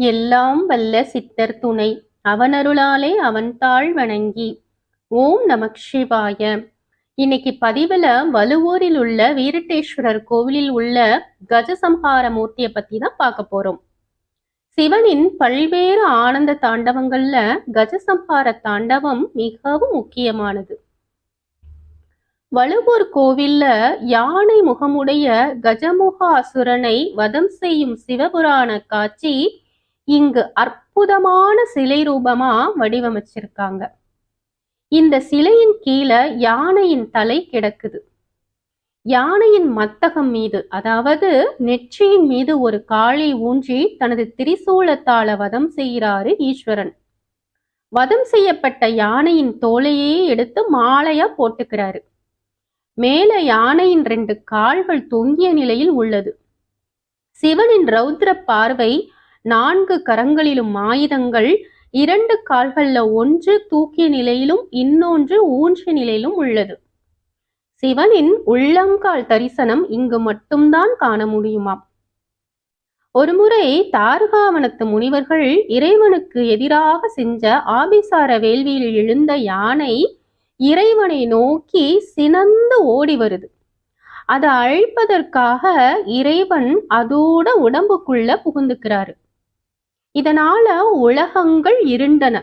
எல்லாம் வல்ல சித்தர் துணை. அவனருளாலே அவன் தாழ் வணங்கி. ஓம் நமக் சிவாய. இன்னைக்கு பதிவுல வலுவூரில் உள்ள வீரட்டேஸ்வரர் கோவிலில் உள்ள கஜசம்ஹார மூர்த்திய பத்தி தான் பார்க்க போறோம். சிவனின் பல்வேறு ஆனந்த தாண்டவங்கள்ல கஜசம்ஹார தாண்டவம் மிகவும் முக்கியமானது. வலுவூர் கோவில்ல யானை முகமுடைய கஜமுக அசுரனை வதம் செய்யும் சிவபுராண காட்சி இங்கு அற்புதமான சிலை ரூபமா வடிவமைச்சிருக்காங்க. இந்த சிலையின் கீழே யானையின் தலை கிடக்குது. யானையின் மத்தகம் மீது அதாவது நெற்றியின் மீது ஒரு காளை ஊன்றி தனது திரிசூலத்தால வதம் செய்கிறாரு ஈஸ்வரன். வதம் செய்யப்பட்ட யானையின் தோலையே எடுத்து மாலையா போட்டுக்கிறாரு. மேல யானையின் ரெண்டு கால்கள் தொங்கிய நிலையில் உள்ளது. சிவனின் ரௌத்ர பார்வை நான்கு கரங்களிலும் ஆயுதங்கள் இரண்டு கால்கள்ல ஒன்று தூக்கிய நிலையிலும் இன்னொன்று ஊன்றிய நிலையிலும் உள்ளது. சிவனின் உள்ளங்கால் தரிசனம் இங்கு மட்டும்தான் காண முடியுமாம். ஒருமுறை தாரகாவனத்து முனிவர்கள் இறைவனுக்கு எதிராக செஞ்ச ஆபிசார வேள்வியில் எழுந்த யானை இறைவனை நோக்கி சினந்து ஓடி வருது. அதை அழிப்பதற்காக இறைவன் அதோட உடம்புக்குள்ள புகுந்துக்கிறாரு. இதனால உலகங்கள் இருண்டன.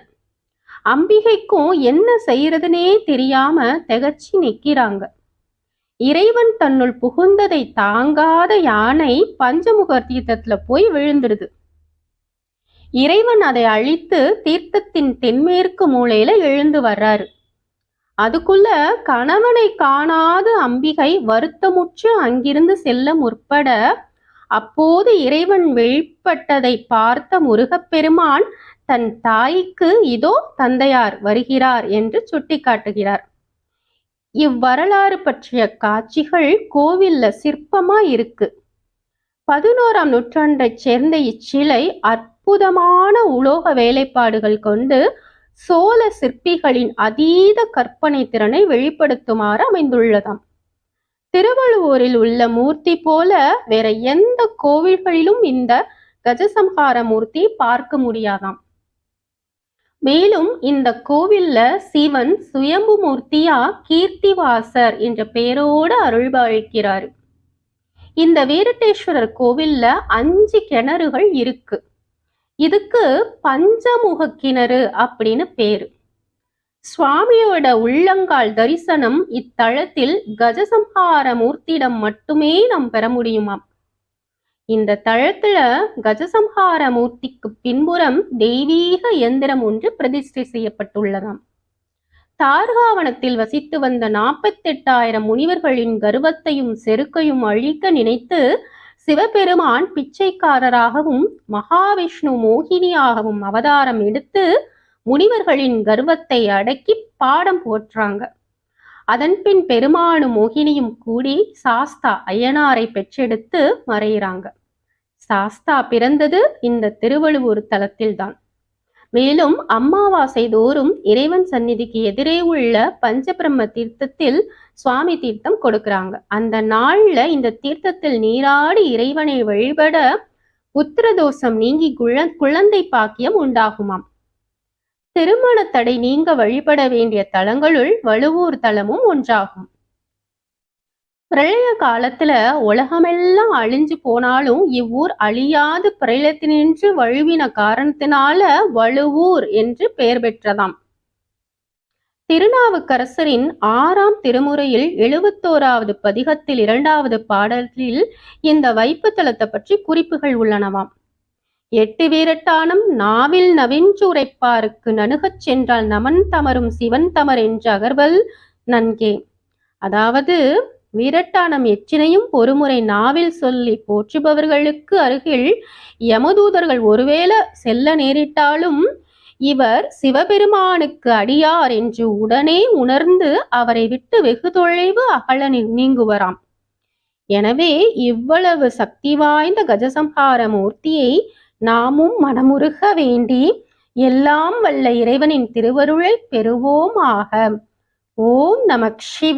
அம்பிகைக்கும் என்ன செய்யறதுனே தெரியாம திகச்சு நிக்கிறாங்க. இறைவன் தன்னுள் புகுந்ததை தாங்காத யானை பஞ்சமுக தீர்த்தத்துல போய் விழுந்துடுது. இறைவன் அதை அழித்து தீர்த்தத்தின் தென்மேற்கு மூலையில எழுந்து வர்றாரு. அதுக்குள்ள கணவனை காணாத அம்பிகை வருத்தமுற்று அங்கிருந்து செல்ல முற்பட அப்போது இறைவன் வெளிப்பட்டதை பார்த்த முருகப்பெருமான் தன் தாய்க்கு இதோ தந்தையார் வருகிறார் என்று சுட்டிக்காட்டுகிறார். இவ்வரலாறு பற்றிய காட்சிகள் கோவில்ல சிற்பமா இருக்கு பதினோராம் நூற்றாண்டைச் சேர்ந்த இச்சிலை அற்புதமான உலோக வேலைப்பாடுகள் கொண்டு சோழ சிற்பிகளின் அதீத கற்பனை திறனை வெளிப்படுத்துமாறு அமைந்துள்ளதாம். திருவள்ளுவூரில் உள்ள மூர்த்தி போல வேற எந்த கோவில்களிலும் இந்த கஜசம்ஹார மூர்த்தி பார்க்க முடியாதாம். மேலும் இந்த கோவில்ல சிவன் சுயம்பு மூர்த்தியா கீர்த்திவாசர் என்ற பெயரோடு அருள்பாலிக்கிறார். இந்த வீரட்டேஸ்வரர் கோவில்ல அஞ்சு கிணறுகள் இருக்கு. இதுக்கு பஞ்சமுக கிணறு அப்படின்னு பேரு. சுவாமியோட உள்ளங்கால் தரிசனம் இத்தலத்தில் கஜசம்ஹார மூர்த்தியிடம் மட்டுமே நாம் பெற முடியுமாம். இந்த தளத்துல கஜசம்ஹார மூர்த்திக்கு பின்புறம் தெய்வீக இயந்திரம் ஒன்று பிரதிஷ்டை செய்யப்பட்டுள்ளதாம். தார்காவனத்தில் வசித்து வந்த நாற்பத்தெட்டாயிரம் முனிவர்களின் கர்வத்தையும் செருக்கையும் அழிக்க நினைத்து சிவபெருமான் பிச்சைக்காரராகவும் மகாவிஷ்ணு மோகினியாகவும் அவதாரம் எடுத்து முனிவர்களின் கர்வத்தை அடக்கி பாடம் போற்றாங்க. அதன்பின் பெருமானும் மோகினியும் கூடி சாஸ்தா ஐயனாரை பெற்றெடுத்து மறையிறாங்க. சாஸ்தா பிறந்தது இந்த திருவள்ளுவூர் தலத்தில்தான். மேலும் அம்மாவாசை தோறும் இறைவன் சந்நிதிக்கு எதிரே உள்ள பஞ்சபிரம்ம தீர்த்தத்தில் சுவாமி தீர்த்தம் கொடுக்கறாங்க. அந்த நாள்ல இந்த தீர்த்தத்தில் நீராடி இறைவனை வழிபட புத்திரதோஷம் நீங்கி குழந்தை பாக்கியம் உண்டாகுமாம். திருமண தடை நீங்க வழிபட வேண்டிய தலங்களுள் வலுவூர் தலமும் ஒன்றாகும். பிரளய காலத்துல உலகமெல்லாம் அழிஞ்சு போனாலும் இவ்வூர் அழியாது பிரளயத்தினின்று வழுவின காரணத்தினால வலுவூர் என்று பெயர் பெற்றதாம். திருநாவுக்கரசரின் ஆறாம் திருமுறையில் எழுபத்தோராவது பதிகத்தில் இரண்டாவது பாடலில் இந்த வைப்பு தலத்தை பற்றி குறிப்புகள் உள்ளனவாம். எட்டு வீரட்டானம் நாவில் நவிஞ்சுரைப்பாருக்கு நணுகச் சென்றால் நமன் தமரும் சிவன் தமர் என்று அகர்வல் நன்கே. அதாவது வீரட்டானம் எச்சினையும் ஒருமுறை நாவில் சொல்லி போற்றுபவர்களுக்கு அருகில் யமதூதர்கள் ஒருவேளை செல்ல நேரிட்டாலும் இவர் சிவபெருமானுக்கு அடியார் என்று உடனே உணர்ந்து அவரை விட்டு வெகு தொலைவு அகல நீங்குவராம். எனவே இவ்வளவு சக்தி வாய்ந்த கஜசம்ஹார மூர்த்தியை நாமும் மனமுருக வேண்டி எல்லாம் வல்ல இறைவனின் திருவருளை பெறுவோமாக. ஓம் நமக் சிவ